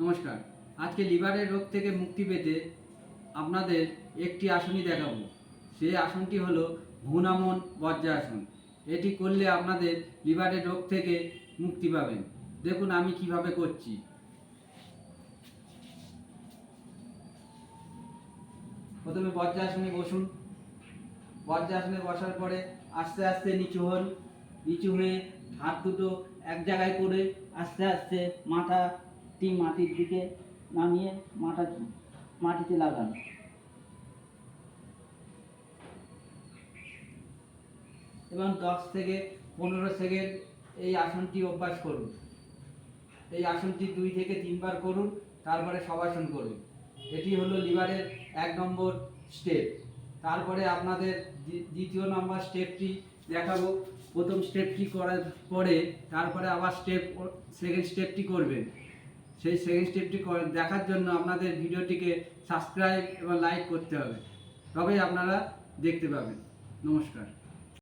নমস্কার। আজকে লিভারের রোগ থেকে মুক্তি পেতে আপনাদের একটি আসনই দেখাবো। সেই আসনটি হলো ভুনামন বজ্রাসন। এটি করলে আপনাদের লিভারের রোগ থেকে মুক্তি পাবেন। দেখুন আমি কীভাবে করছি। প্রথমে বজ্রাসনে বসুন। বজ্রাসনে বসার পরে আস্তে আস্তে নিচু হন। নিচু হয়ে হাত দুটো এক জায়গায় করে আস্তে আস্তে মাথাটি মাটির দিকে নামিয়ে মাথা মাটিতে লাগান। এবং দশ থেকে পনেরো সেকেন্ড এই আসনটি অভ্যাস করুন। এই আসনটি দুই থেকে তিনবার করুন, তারপরে সবাসন করুন। এটি হলো লিভারের এক নম্বর স্টেপ। তারপরে আপনাদের দ্বি- দ্বিতীয় নম্বর স্টেপটি দেখাবো। প্রথম স্টেপটি করার পরে তারপরে আবার স্টেপ, সেকেন্ড স্টেপটি করবেন। সেই সেকেন্ড স্টেপটি দেখার জন্য আপনাদের ভিডিওটিকে সাবস্ক্রাইব এবং লাইক করতে হবে। তবেই আপনারা দেখতে পাবেন। নমস্কার।